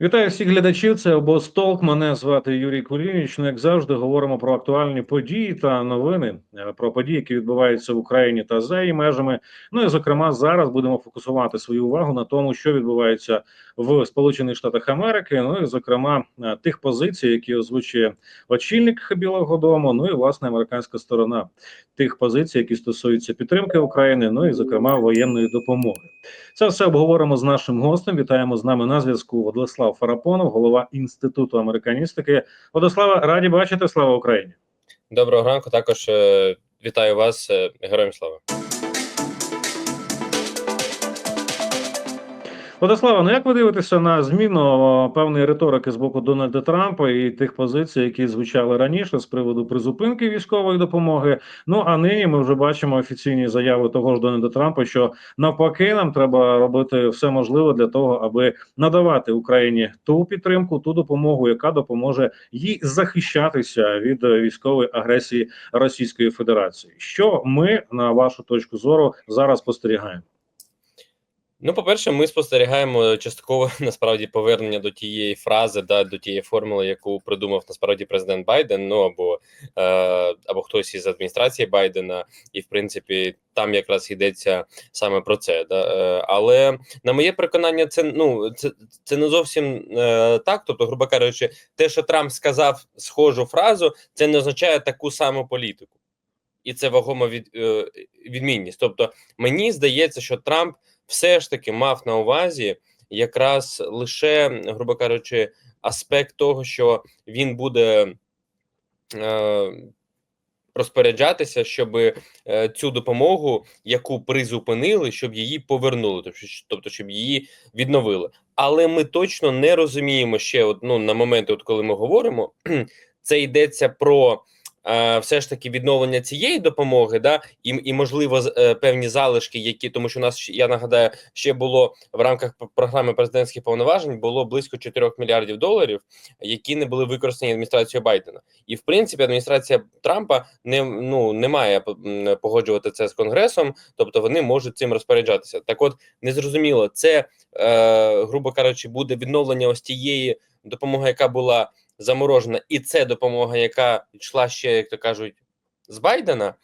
Вітаю всіх глядачів. Це обостолк. Мене звати Юрій Кулініч. Ну, як завжди, говоримо про актуальні події та новини е, про події, які відбуваються в Україні та за її межами. Ну і зокрема, зараз будемо фокусувати свою увагу на тому, що відбувається в Сполучених Штатах Америки. Ну і зокрема е, тих позицій, які озвучує очільник Білого Дому. Ну і власне американська сторона тих позицій, які стосуються підтримки України, ну і зокрема воєнної допомоги. Це все обговоримо з нашим гостем. Вітаємо з нами на зв'язку Владислав Фарапонов, голова інституту американістики. Владислава, раді бачити. Слава Україні! Доброго ранку. Також е, вітаю вас, е, героям слава. Владислава, ну як ви дивитеся на зміну певної риторики з боку Дональда Трампа і тих позицій, які звучали раніше з приводу призупинки військової допомоги? Ну а нині ми вже бачимо офіційні заяви того ж Дональда Трампа, що навпаки нам треба робити все можливе для того, аби надавати Україні ту підтримку, ту допомогу, яка допоможе їй захищатися від військової агресії Російської Федерації. Що ми на вашу точку зору зараз спостерігаємо? Ну, по-перше, ми спостерігаємо частково насправді повернення до тієї фрази, да, до тієї формули, яку придумав насправді президент Байден. Ну або е, або хтось із адміністрації Байдена, і в принципі там якраз йдеться саме про це. Да. Е, але на моє переконання, це ну це це не зовсім е, так. Тобто, грубо кажучи, те, що Трамп сказав схожу фразу, це не означає таку саму політику, і це вагома від, е, відмінність. Тобто, мені здається, що Трамп все ж таки мав на увазі якраз лише, грубо кажучи, аспект того, що він буде е, розпоряджатися, щоб е, цю допомогу, яку призупинили, щоб її повернули, тобто щоб її відновили. Але ми точно не розуміємо ще, от, ну, на моменти, от коли ми говоримо, це йдеться про все ж таки відновлення цієї допомоги, да і і можливо е, певні залишки, які тому, що у нас я нагадаю, ще було в рамках програми президентських повноважень було близько 4 мільярдів доларів, які не були використані адміністрацією Байдена, і в принципі адміністрація Трампа не ну не має погоджувати це з конгресом, тобто вони можуть цим розпоряджатися. Так, от незрозуміло, це е, грубо кажучи, буде відновлення ось тієї допомоги, яка була заморожена, і це допомога, яка йшла ще, як то кажуть, з Байдена,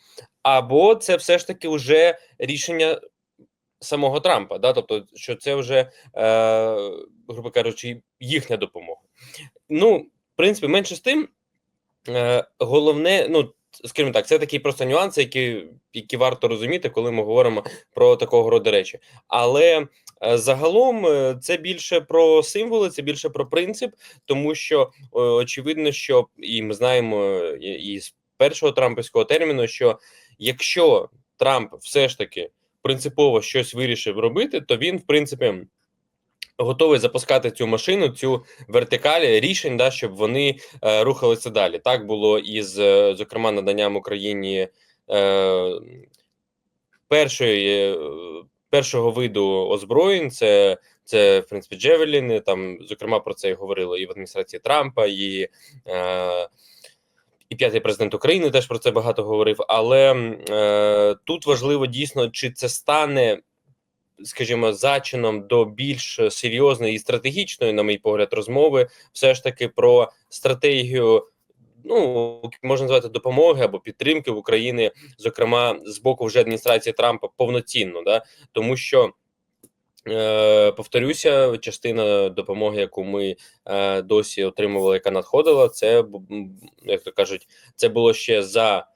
або це все ж таки вже рішення самого Трампа, да, тобто, що це вже, е, грубо кажучи, їхня допомога. Ну, в принципі, менше з тим, е, головне, ну. Скажімо так, це такі просто нюанси, які які варто розуміти, коли ми говоримо про такого роду речі. Але загалом е, це більше про символи, це більше про принцип, тому що очевидно, що і ми знаємо і з першого трампівського терміну, що якщо Трамп все ж таки принципово щось вирішив робити, то він, в принципі, готовий запускати цю машину, цю вертикаль рішень, да, щоб вони е, рухалися далі. Так було із, е, зокрема, наданням Україні е, першої першого виду озброєнь. Це це в принципі Джевеліни. Там зокрема про це і говорили і в адміністрації Трампа, і е, і п'ятий президент України теж про це багато говорив. Але е, тут важливо дійсно, чи це стане. Скажімо, зачином до більш серйозної і стратегічної, на мій погляд, розмови, все ж таки про стратегію ну можна назвати допомоги або підтримки в Україні, зокрема з боку вже адміністрації Трампа, повноцінно, да тому що. Е, повторюся, частина допомоги, яку ми е, досі отримували, яка надходила, це як то кажуть, це було ще за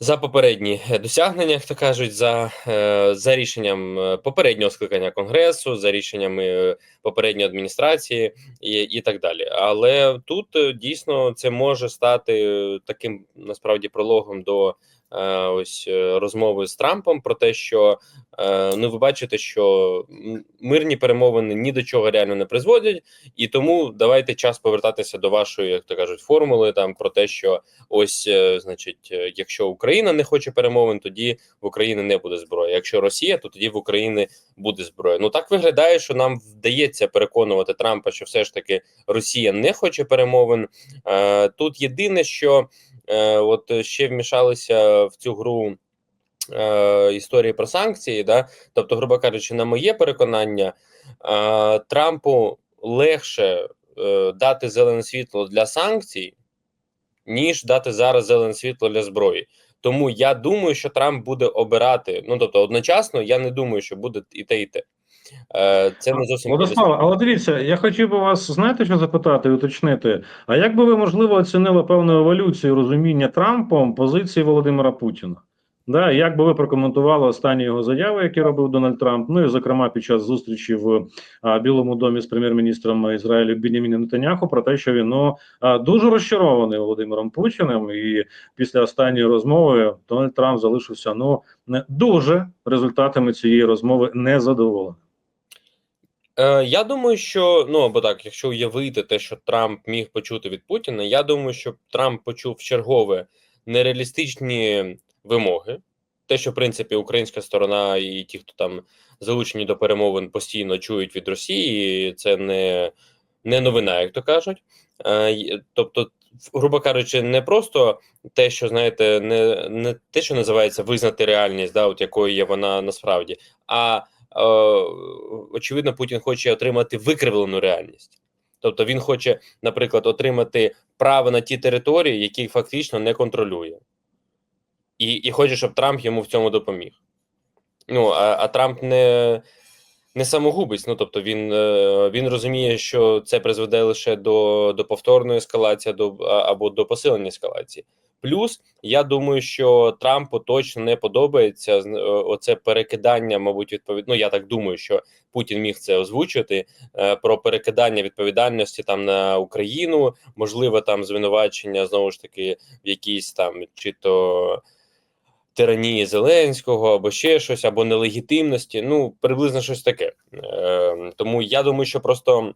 за попередні досягнення, як то кажуть, за е, за рішенням е, попереднього скликання конгресу, за рішеннями е, попередньої адміністрації і і так далі. Але тут дійсно це може стати таким насправді прологом до ось розмови з Трампом про те, що ну ви бачите, що мирні перемовини ні до чого реально не призводять, і тому давайте час повертатися до вашої, як то кажуть, формули там про те, що ось, значить, якщо Україна не хоче перемовин, тоді в Україні не буде зброї. Якщо Росія, то тоді в Україні буде зброя. Ну так виглядає, що нам вдається переконувати Трампа, що все ж таки Росія не хоче перемовин. Е, тут єдине, що е, от ще вмішалися в цю гру. Е, історії про санкції, да, тобто, грубо кажучи, на моє переконання, Трампу легше е, дати зелене світло для санкцій, ніж дати зараз зелене світло для зброї. Тому я думаю, що Трамп буде обирати. Ну тобто, одночасно, я не думаю, що буде і те, і те. Е, Це не зовсім Владислав, але дивіться, я хотів би вас знаєте, що запитати і уточнити. А як би ви можливо оцінили певну еволюцію розуміння Трампом позиції Володимира Путіна? Да, як би ви прокоментували останні його заяви, які робив Дональд Трамп? Ну і зокрема під час зустрічі в а, Білому домі з прем'єр-міністром Ізраїлю Беняміном Нетаняху про те, що він ну а, дуже розчарований Володимиром Путіним, і після останньої розмови Дональд Трамп залишився ну не дуже результатами цієї розмови незадоволений. Е, я думаю, що ну або так, якщо уявити те, що Трамп міг почути від Путіна, я думаю, що Трамп почув чергове нереалістичні вимоги. Те, що в принципі українська сторона і ті, хто там залучені до перемовин, постійно чують від Росії, це не, не новина, як то кажуть. Е, тобто, грубо кажучи, не просто те, що знаєте, не, не те, що називається визнати реальність, да, от якою є вона насправді, а очевидно, Путін хоче отримати викривлену реальність. Тобто він хоче, наприклад, отримати право на ті території, які фактично не контролює, і, і хоче, щоб Трамп йому в цьому допоміг. Ну, а, а Трамп не, не самогубець. Ну тобто він, е, він розуміє, що це призведе лише до, до повторної ескалації до, або до посилення ескалації. Плюс, я думаю, що Трампу точно не подобається е, оце перекидання, мабуть, відповідь. Ну, я так думаю, що Путін міг це озвучити е, про перекидання відповідальності там на Україну, можливо, там звинувачення знову ж таки в якійсь там чи то тиранії Зеленського, або ще щось, або нелегітимності. Ну, приблизно щось таке. Е, тому я думаю, що просто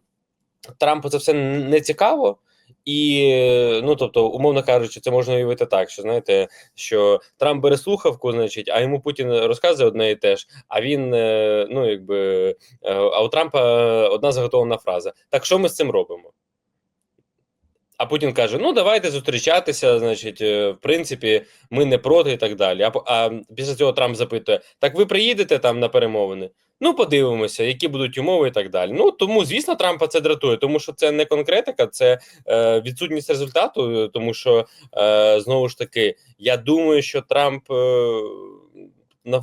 Трампу це все не цікаво. І ну тобто, умовно кажучи, це можна уявити так, що знаєте, що Трамп бере слухавку, значить, а йому Путін розказує одне і те ж. А він е, ну якби е, а у Трампа одна заготовлена фраза. Так що ми з цим робимо? А Путін каже: Ну, давайте зустрічатися. Значить, е, в принципі, ми не проти і так далі. А, а після цього Трамп запитує: Так ви приїдете там на перемовини? Ну, подивимося, які будуть умови і так далі. Ну тому, звісно, Трампа це дратує, тому що це не конкретика, це е, відсутність результату. Тому що е, знову ж таки, я думаю, що Трамп е,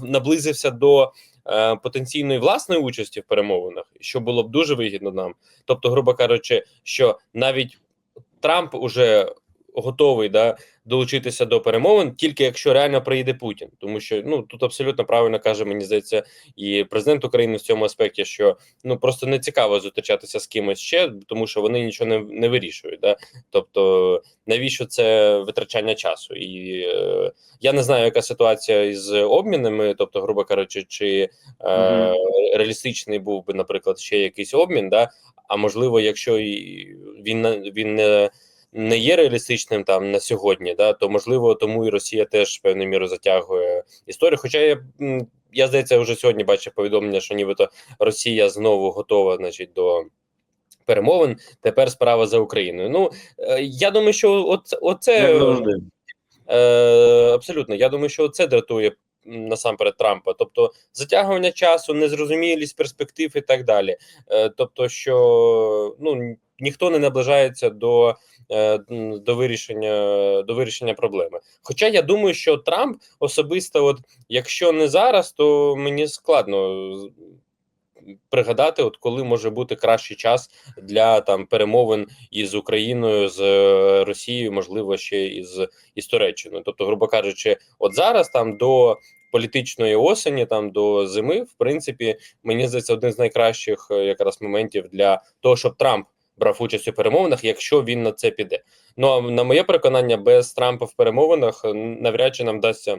наблизився до е, потенційної власної участі в перемовинах, що було б дуже вигідно нам. Тобто, грубо кажучи, що навіть Трамп уже готовий да, долучитися до перемовин, тільки якщо реально приїде Путін, тому що ну тут абсолютно правильно каже, мені здається, і президент України в цьому аспекті, що ну просто не цікаво зустрічатися з кимось ще, тому що вони нічого не, не вирішують. Да? Тобто, навіщо це витрачання часу? І е, я не знаю, яка ситуація із обмінами, тобто, грубо кажучи, чи е, реалістичний був би, наприклад, ще якийсь обмін, да? а можливо, якщо і він він не, не є реалістичним там на сьогодні, да, то можливо тому і Росія теж певною мірою затягує історію. Хоча я, я здається, вже сьогодні бачив повідомлення, що нібито Росія знову готова, значить, до. Перемовин тепер справа за Україною. Ну е, я думаю, що оце, оце Е, абсолютно, я думаю, що це дратує насамперед Трампа. Тобто затягування часу, незрозумілість перспектив і так далі. Е, тобто, що ну ніхто не наближається до, е, до вирішення до вирішення проблеми. Хоча я думаю, що Трамп особисто, от якщо не зараз, то мені складно пригадати, от коли може бути кращий час для там перемовин із Україною, з е, Росією, можливо, ще із, із Туреччиною. Тобто, грубо кажучи, от зараз там до політичної осені, там до зими, в принципі, мені здається, один з найкращих е, якраз моментів для того, щоб Трамп. Брав участь у перемовинах, якщо він на це піде. Ну а на моє переконання, без Трампа в перемовинах навряд чи нам вдасться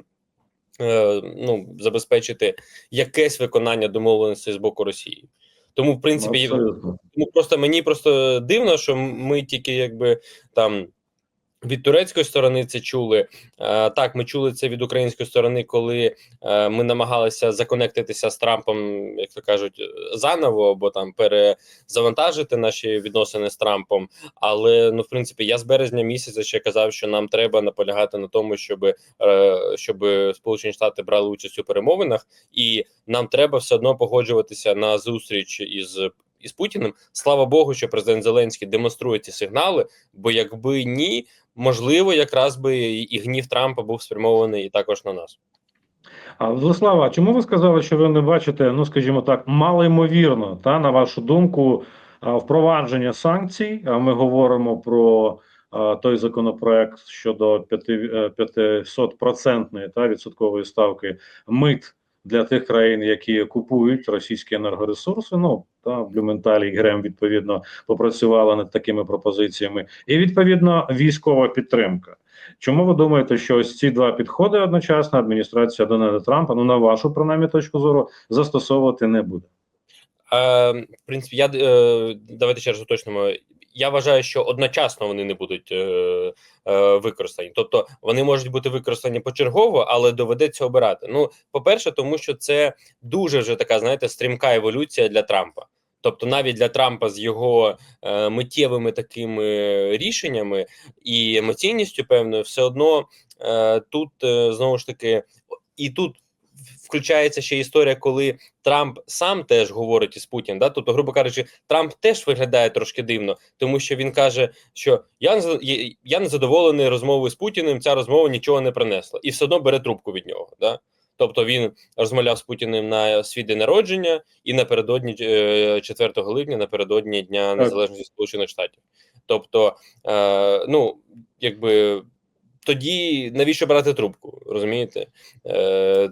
е, ну, забезпечити якесь виконання домовленостей з боку Росії. Тому, в принципі, Абсолютно. тому просто мені просто дивно, що ми тільки якби там. Від турецької сторони це чули Е, так. Ми чули це від української сторони, коли е, ми намагалися законектитися з Трампом, як то кажуть, заново або там перезавантажити наші відносини з Трампом. Але ну, в принципі, я з березня місяця ще казав, що нам треба наполягати на тому, щоб, е, щоб Сполучені Штати брали участь у перемовинах, і нам треба все одно погоджуватися на зустріч із із Путіним. Слава Богу, що президент Зеленський демонструє ці сигнали. Бо якби ні, можливо, якраз би і гнів Трампа був спрямований і також на нас. Владислава, чому ви сказали, що ви не бачите, ну скажімо так, малоймовірно, та на вашу думку, впровадження санкцій? А ми говоримо про той законопроект щодо 500% та відсоткової ставки мит для тих країн, які купують російські енергоресурси. Ну та Блюменталь і Грем відповідно попрацювали над такими пропозиціями, і відповідно військова підтримка. Чому ви думаєте, що ось ці два підходи одночасно адміністрація Дональда Трампа, ну на вашу принаймні точку зору, застосовувати не буде? Е, в принципі, я е, давайте ще раз уточнимо. Я вважаю, що одночасно вони не будуть е, е, використані. Тобто вони можуть бути використані почергово, але доведеться обирати. Ну, по-перше, тому що це дуже вже така, знаєте, стрімка еволюція для Трампа. Тобто, навіть для Трампа з його е, миттєвими такими рішеннями і емоційністю, певною, все одно е, тут е, знову ж таки, і тут включається ще історія, коли Трамп сам теж говорить із Путіним. Да? Тобто, грубо кажучи, Трамп теж виглядає трошки дивно, тому що він каже, що я я- не задоволений розмовою з Путіним. Ця розмова нічого не принесла, і все одно бере трубку від нього. Да? Тобто він розмовляв з Путіним на свій день народження і напередодні е, 4 липня, напередодні Дня Незалежності Сполучених Штатів. Тобто, е, ну якби тоді навіщо брати трубку? Розумієте? Е,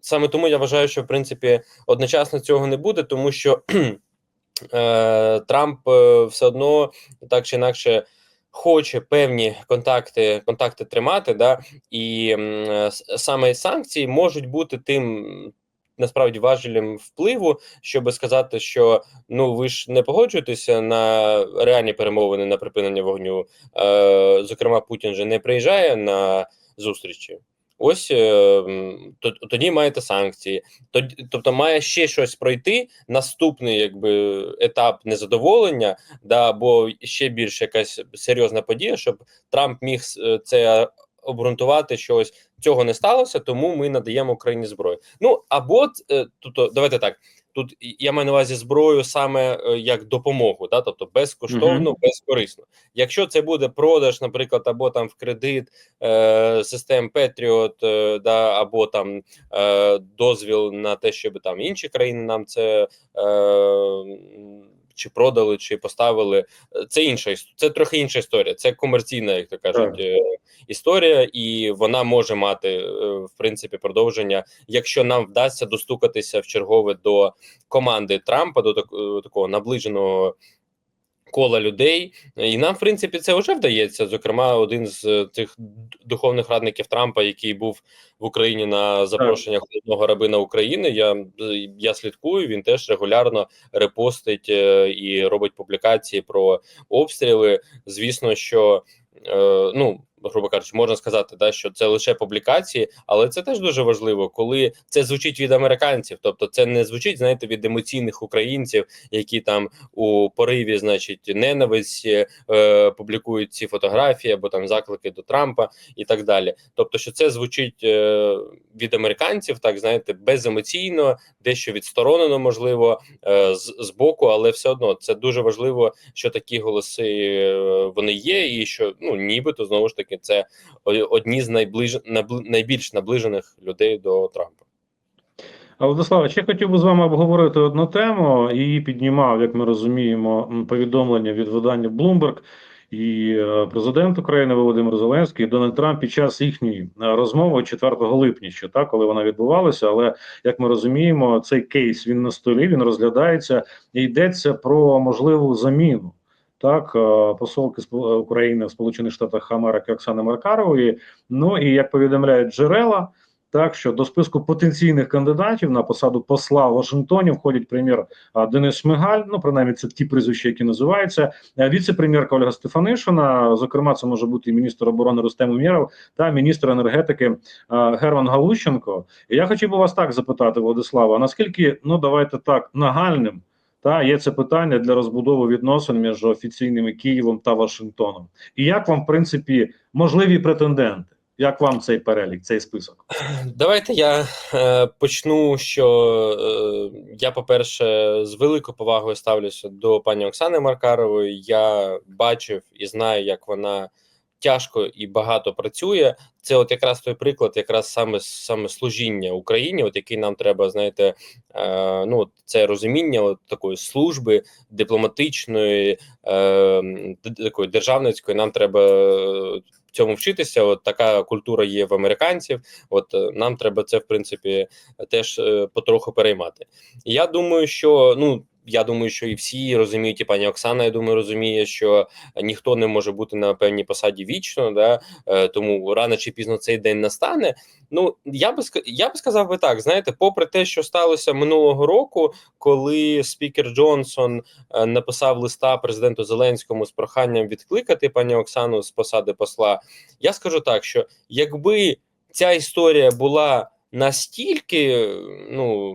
саме тому я вважаю, що в принципі одночасно цього не буде, тому що е, Трамп е, все одно так чи інакше. Хоче певні контакти контакти тримати, да і е, саме санкції можуть бути тим насправді важелем впливу, щоб сказати, що ну ви ж не погоджуєтеся на реальні перемовини на припинення вогню. Е, зокрема, Путін же не приїжджає на зустрічі. Ось е, то- тоді маєте санкції. Тоді, тобто, має ще щось пройти. Наступний якби етап незадоволення, да або ще більш якась серйозна подія, щоб Трамп міг е, це обґрунтувати, що ось цього не сталося, тому ми надаємо Україні зброю. Ну або тобто, давайте так. Тут я маю на увазі зброю саме е, як допомогу, да, тобто безкоштовно, безкорисно. Якщо це буде продаж, наприклад, або там в кредит е, систем Patriot, е, да, або там е, дозвіл на те, щоб там інші країни нам це е, чи продали, чи поставили. е, Це інша це трохи інша історія. Це комерційна, як то кажуть, Так. е, історія, і вона може мати е, в принципі продовження, якщо нам вдасться достукатися в чергове до команди Трампа, до такого наближеного. Кола людей, і нам, в принципі, це вже вдається. Зокрема, один з тих цих духовних радників Трампа, який був в Україні на запрошення головного рабина України. Я, е, я слідкую. Він теж регулярно репостить е, і робить публікації про обстріли. Звісно, що е, ну. Грубо кажучи, можна сказати, да, що це лише публікації, але це теж дуже важливо, коли це звучить від американців. Тобто, це не звучить, знаєте, від емоційних українців, які там у пориві, значить, ненависті е, публікують ці фотографії або там заклики до Трампа і так далі. Тобто, що це звучить е, від американців, так знаєте, беземоційно, дещо відсторонено, можливо, е, з, з боку, але все одно це дуже важливо, що такі голоси е, вони є, і що ну нібито знову ж таки це одні з найближ найбільш наближених людей до Трампа. А Владислава, ще хотів би з вами обговорити одну тему. Її піднімав, як ми розуміємо, повідомлення від видання Bloomberg і е, президент України Володимир Зеленський і Дональд Трамп під час їхньої е, розмови 4 липня, ще так, коли вона відбувалася. Але як ми розуміємо, цей кейс він на столі, він розглядається і йдеться про можливу заміну. Так, е, посолки Спо- України в Сполучених Штатах Америки Оксани Маркарової. Ну і як повідомляють джерела, так що до списку потенційних кандидатів на посаду посла в Вашингтоні входять прем'єр Денис Шмигаль. Ну принаймні це ті прізвища, які називаються е, віце-прем'єрка Ольга Стефанишина. Зокрема, це може бути і міністр оборони Рустем Умєров та міністр енергетики Герман Галущенко. Я хотів би вас так запитати, Владислава, наскільки ну давайте так нагальним. Та є це питання для розбудови відносин між офіційними Києвом та Вашингтоном. І як вам, в принципі, можливі претенденти? Як вам цей перелік, цей список? Давайте я е, почну. Що е, я, по-перше, з великою повагою ставлюся до пані Оксани Маркарової. Я бачив і знаю, як вона тяжко і багато працює. Це от якраз той приклад, якраз саме саме служіння Україні, от який нам треба, знаєте, е, ну це розуміння от такої служби дипломатичної, е, такої державницької. Нам треба е, цьому вчитися. От така культура є в американців. От е, нам треба це в принципі теж е, потроху переймати. Я думаю, що ну. Я думаю, що і всі розуміють, і пані Оксана, я думаю, розуміє, що ніхто не може бути на певній посаді вічно, да е, тому рано чи пізно цей день настане. Ну я би я би сказав би так: знаєте, попри те, що сталося минулого року, коли спікер Джонсон е, написав листа президенту Зеленському з проханням відкликати пані Оксану з посади посла, я скажу так, що якби ця історія була настільки, ну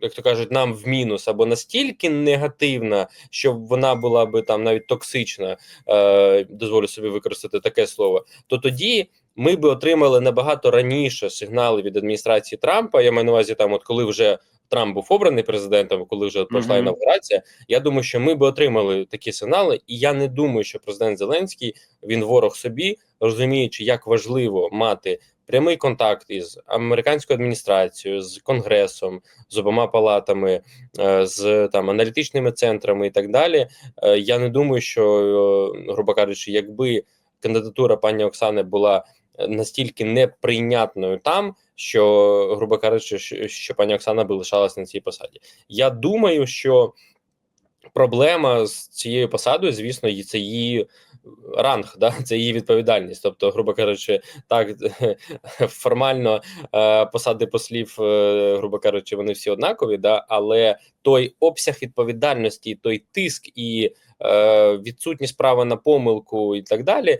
як то кажуть, нам в мінус або настільки негативна, щоб вона була би там навіть токсична, е, дозволю собі використати таке слово, то тоді. Ми би отримали набагато раніше сигнали від адміністрації Трампа. Я маю на увазі, там, от коли вже Трамп був обраний президентом, коли вже пройшла Мгм. інавгурація. Я думаю, що ми би отримали такі сигнали, і я не думаю, що президент Зеленський він ворог собі, розуміючи, як важливо мати прямий контакт із американською адміністрацією, з конгресом, з обома палатами, е, з там аналітичними центрами і так далі. Е, Я не думаю, що е, грубо кажучи, якби кандидатура пані Оксани була настільки неприйнятною там, що, грубо кажучи, що, що пані Оксана би лишалась на цій посаді. Я думаю, що проблема з цією посадою, звісно, це її ранг, да? це її відповідальність. Тобто, грубо кажучи, так формально е, посади послів, е, грубо кажучи, вони всі однакові, да? але той обсяг відповідальності, той тиск і е, відсутність права на помилку і так далі,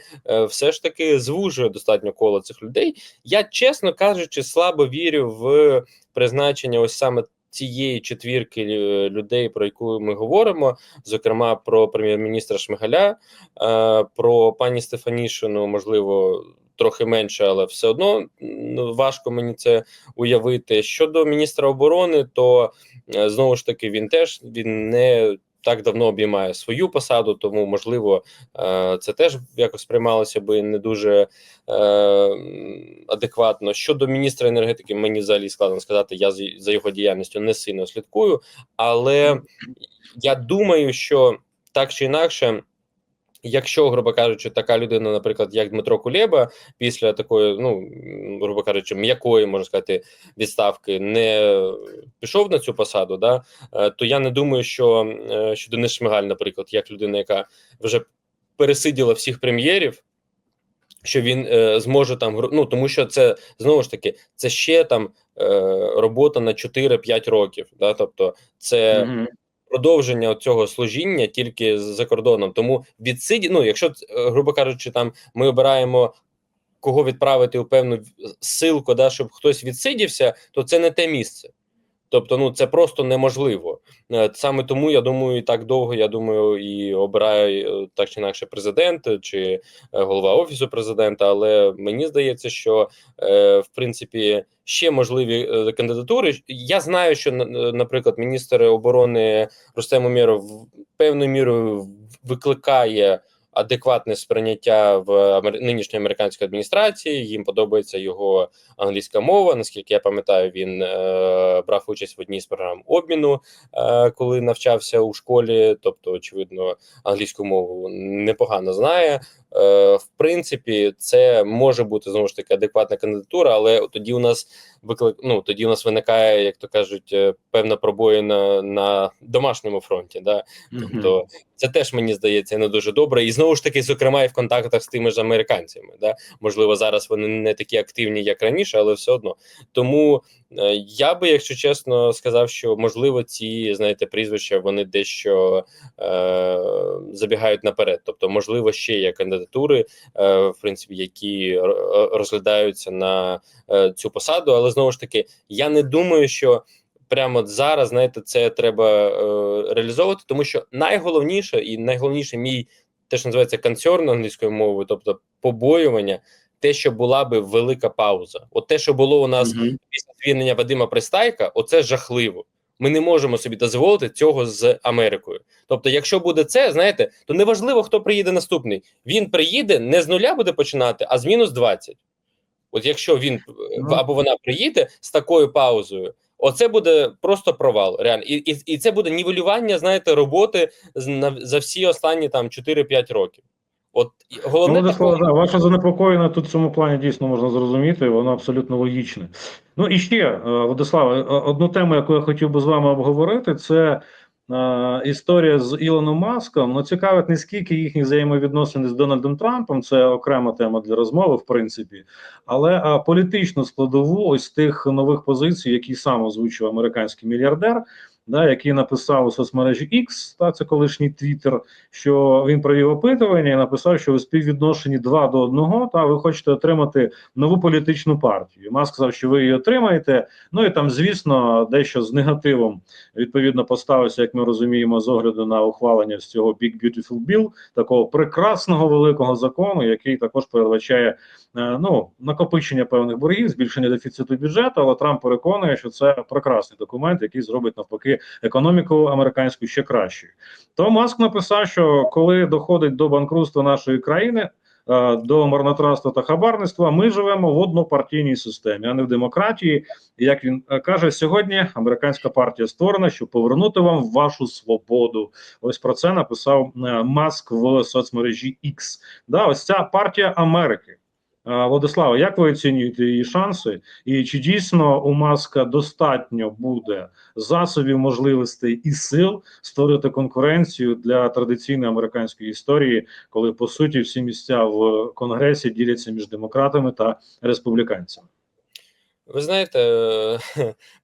все ж таки звужує достатньо коло цих людей. Я, чесно кажучи, слабо вірю в призначення ось саме цієї четвірки е, людей, про яку ми говоримо, зокрема про прем'єр-міністра Шмигаля, е, про пані Стефанішину, можливо. Трохи менше, але все одно важко мені це уявити. Щодо міністра оборони, то е, знову ж таки він теж він не так давно обіймає свою посаду, тому можливо е, це теж якось сприймалося би не дуже е, адекватно. Щодо міністра енергетики, мені взагалі складно сказати. Я за його діяльністю не сильно слідкую, але я думаю, що так чи інакше. Якщо, грубо кажучи, така людина, наприклад, як Дмитро Кулєба, після такої, ну грубо кажучи, м'якої можна сказати, відставки не пішов на цю посаду, да, е, то я не думаю, що, е, що Денис Шмигаль, наприклад, як людина, яка вже пересиділа всіх прем'єрів, що він е, зможе там ну тому що це знову ж таки це ще там е, робота на 4-5 років. Да, тобто це Мгм. Продовження цього служіння тільки за кордоном. Тому відсиді, ну якщо е, грубо кажучи, там ми обираємо. Кого відправити у певну в- силку, да, щоб хтось відсидівся, то це не те місце. Тобто, ну це просто неможливо. Е, Саме тому я думаю, і так довго я думаю, і обирає е, так чи інакше президент чи е, голова офісу президента. Але мені здається, що в принципі ще можливі кандидатури. Я знаю, що на- наприклад, міністр оборони Рустем Умєров певною мірою викликає. Адекватне сприйняття в амер... нинішньої американської адміністрації. Їм подобається його англійська мова. Наскільки я пам'ятаю, він е, брав участь в одній з програм обміну, е, коли навчався у школі. Тобто, очевидно, англійську мову непогано знає. Е, в принципі, це може бути знову ж таки адекватна кандидатура, але тоді у нас виклик. Ну тоді у нас виникає, як то кажуть, е, певна пробоїна на домашньому фронті. Да? Тобто це теж мені здається не дуже добре. І знову ж таки, зокрема, і в контактах з тими ж американцями. Да? Можливо, зараз вони не такі активні, як раніше, але все одно. Тому я би, якщо чесно, сказав, що можливо ці знаєте прізвища вони дещо е, забігають наперед. Тобто, можливо, ще є кандидатури, е, в принципі, які розглядаються на е, цю посаду. Але знову ж таки, я не думаю, що прямо зараз, знаєте, це треба е, реалізовувати, тому що найголовніше і найголовніше мій те, що називається концерн англійською мовою, тобто побоювання, те, що була би велика пауза. От те, що було у нас Мгм. після звільнення Вадима Пристайка, оце жахливо. Ми не можемо собі дозволити цього з Америкою. Тобто, якщо буде це, знаєте, то неважливо, хто приїде наступний. Він приїде не з нуля буде починати, а з мінус 20. От якщо він е, Ну. або вона приїде з такою паузою, оце буде просто провал. Реально, і, і, і це буде нівелювання, знаєте, роботи за всі останні там 4-5 років. От головне Ну, такого- да, ваша занепокоєна тут в цьому плані дійсно можна зрозуміти, воно абсолютно логічне. Ну і ще, е, Владиславе, е, одну тему, яку я хотів би з вами обговорити, це е, історія з Ілоном Маском. Ну, цікавить не скільки їхні взаємовідносини з Дональдом Трампом, це окрема тема для розмови, в принципі, але е, політичну складову ось тих нових позицій, які сам озвучив американський мільярдер. Да, який написав у соцмережі X, та це колишній Twitter, що він провів опитування і написав, що у співвідношенні 2 до 1, та ви хочете отримати нову політичну партію. Маск сказав, що ви її отримаєте. Ну і там, звісно, дещо з негативом відповідно поставився, як ми розуміємо, з огляду на ухвалення з цього Big Beautiful Bill, такого прекрасного великого закону, який також передбачає е, ну накопичення певних боргів, збільшення дефіциту бюджету. Але Трамп переконує, що це прекрасний документ, який зробить навпаки економіку американську ще кращою. То Маск написав, що коли доходить до банкрутства нашої країни. е, До марнотратства та хабарництва ми живемо в однопартійній системі, а не в демократії. Як він е, каже, сьогодні американська партія створена, щоб повернути вам вашу свободу. Ось про це написав е, Маск в соцмережі X. Да, ось ця партія Америки. Е, Владислава, як ви оцінюєте її шанси? І чи дійсно у Маска достатньо буде засобів, можливостей і сил створити конкуренцію для традиційної американської історії, коли по суті всі місця в конгресі діляться між демократами та республіканцями? Ви знаєте,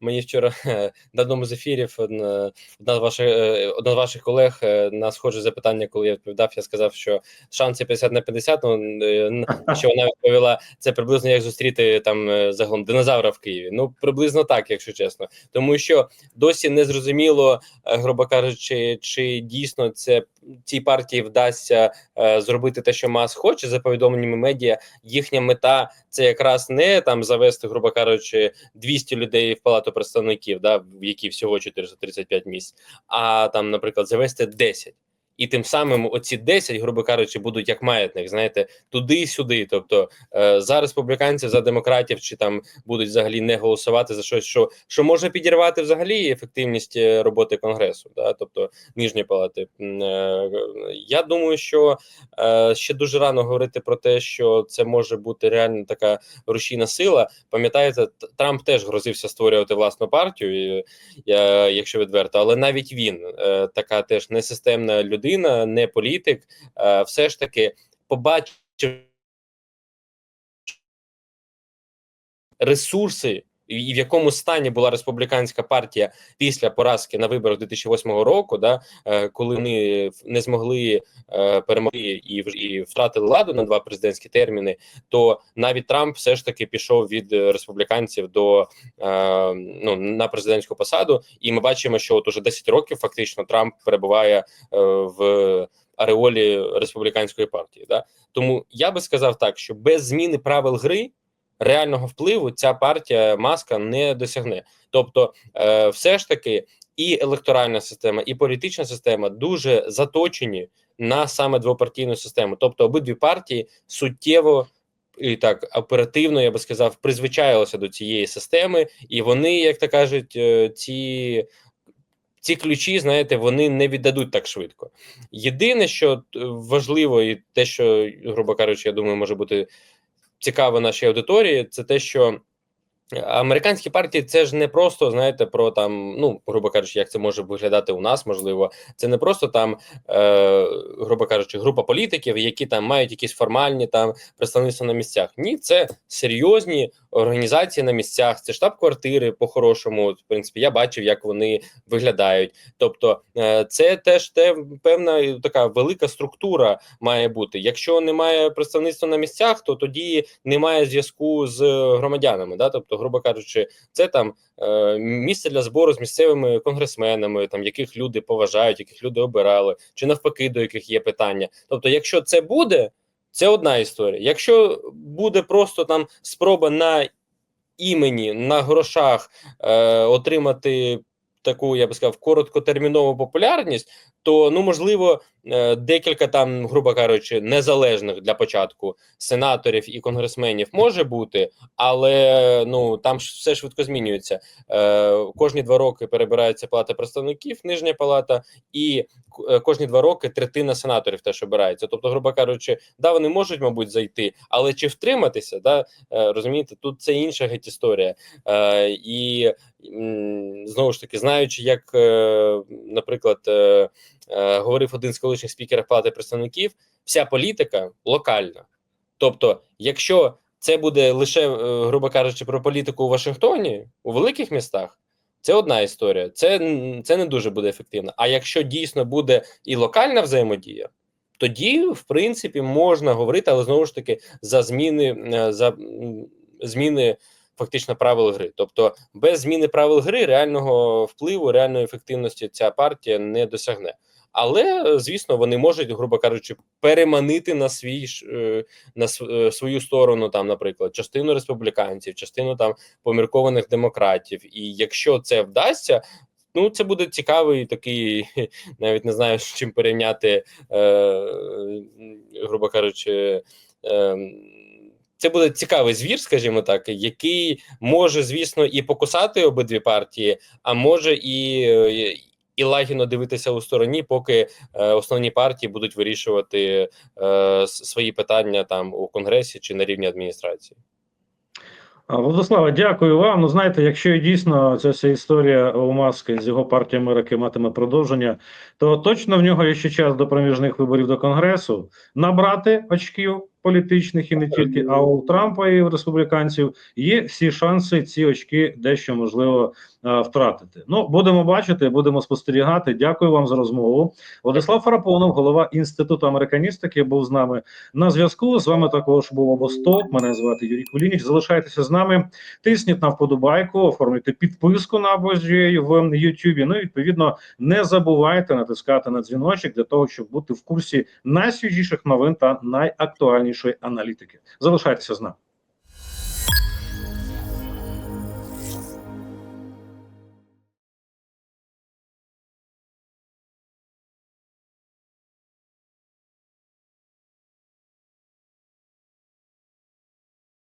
мені вчора на одному з ефірів одна, одна з ваших е, одна з ваших колег е, на схоже запитання, коли я відповідав, я сказав, що шанси 50 на 50, ну, що вона відповіла, це приблизно як зустріти там е, загалом динозавра в Києві. Ну приблизно так, якщо чесно, тому що досі не зрозуміло, е, грубо кажучи, чи дійсно це цій партії вдасться е, зробити те, що Мас хоче за повідомленнями медіа. Їхня мета це якраз не там завести, грубо кажучи, 200 людей в палату представників, да, в якій всього 435 місць, а там, наприклад, завести 10. І тим самим оці 10, грубо кажучи, будуть як маятник, знаєте, туди-сюди. Тобто е, за республіканців, за демократів, чи там будуть взагалі не голосувати за щось, що що може підірвати взагалі ефективність е, роботи конгресу, да, тобто нижньої палати. Е, Я думаю, що ще дуже рано говорити про те, що це може бути реально така рушійна сила. Пам'ятаєте, Трамп теж грозився створювати власну партію, якщо відверто, але навіть він така теж несистемна людина, не політик, е, все ж таки побачив ресурси. І в якому стані була республіканська партія після поразки на виборах 2008 року, да е, коли вони не змогли е, перемогти і, і втратили ладу на два президентські терміни, то навіть Трамп все ж таки пішов від республіканців до е, ну на президентську посаду, і ми бачимо, що от уже 10 років фактично Трамп перебуває в ареолі республіканської партії. Да? Тому я би сказав так, що без зміни правил гри реального впливу ця партія маска не досягне. Тобто, е, все ж таки, і електоральна система, і політична система дуже заточені на саме двопартійну систему. Тобто, обидві партії суттєво. І так оперативно я би сказав, призвичаїлися до цієї системи, і вони, як то кажуть, е, ці ці ключі, знаєте, вони не віддадуть так швидко. Єдине, що е, важливо, і те, що, грубо кажучи, я думаю, може бути цікаво нашій аудиторії, це те, що американські партії це ж не просто знаєте про там, ну грубо кажучи, як це може виглядати у нас, можливо, це не просто там, е, грубо кажучи, група політиків, які там мають якісь формальні там представництва на місцях. Ні, це серйозні організації на місцях, це штаб-квартири по-хорошому. В принципі, я бачив, як вони виглядають. Тобто, е, це теж те певна така велика структура має бути. Якщо немає представництва на місцях, то тоді немає зв'язку з громадянами. Да? Тобто, грубо кажучи, це там е, місце для збору з місцевими конгресменами, там яких люди поважають, яких люди обирали, чи навпаки, до яких є питання. Тобто, якщо це буде. це одна історія. Якщо буде просто там спроба на імені, на грошах е, отримати таку, я би сказав, короткотермінову популярність, то ну можливо декілька там, грубо кажучи, незалежних для початку сенаторів і конгресменів може бути, але ну там все швидко змінюється. Е, Кожні два роки перебирається палата представників, нижня палата, і е, кожні два роки третина сенаторів теж обирається. Тобто, грубо кажучи, да, вони можуть, мабуть, зайти, але чи втриматися, да, е, розумієте, тут це інша геть історія. Е, і знову ж таки, знаючи, як, е, наприклад, е, е, говорив один з колишніх спікерів Палати представників, вся політика локальна. Тобто, якщо це буде лише, е, грубо кажучи, про політику у Вашингтоні, у великих містах, це одна історія, це, це не дуже буде ефективно. А якщо дійсно буде і локальна взаємодія, тоді, в принципі, можна говорити, але знову ж таки за зміни е, за зміни фактично правил гри. Тобто, без зміни правил гри реального впливу, реальної ефективності ця партія не досягне. Але звісно, вони можуть, грубо кажучи, переманити на свій е, на е, свою сторону, там, наприклад, частину республіканців, частину там поміркованих демократів. І якщо це вдасться. Ну, це буде цікавий такий, навіть не знаю, з чим порівняти, е, грубо кажучи, е, це буде цікавий звір, скажімо так, який може, звісно, і покусати обидві партії, а може і, е, і лагідно дивитися у стороні, поки е, основні партії будуть вирішувати е, свої питання там у конгресі чи на рівні адміністрації. А, Владиславе, дякую вам. Ну знаєте, якщо дійсно ця вся історія у Маски з його партії Америки матиме продовження, то точно в нього є ще час до проміжних виборів до Конгресу набрати очків політичних і не тільки, а у Трампа і у республіканців є всі шанси ці очки дещо можливо втратити. Ну будемо бачити, будемо спостерігати. Дякую вам за розмову. Владислав Фарапонов, голова інституту американістики, був з нами на зв'язку. З вами також був Обосток. Мене звати Юрій Кулініч. Залишайтеся з нами. Тисніть на вподобайку, оформлюйте підписку на Обозджі в Ютубі. Ну і відповідно не забувайте натискати на дзвіночок для того, щоб бути в курсі найсвіжіших новин та найактуальнішої аналітики. Залишайтеся з нами.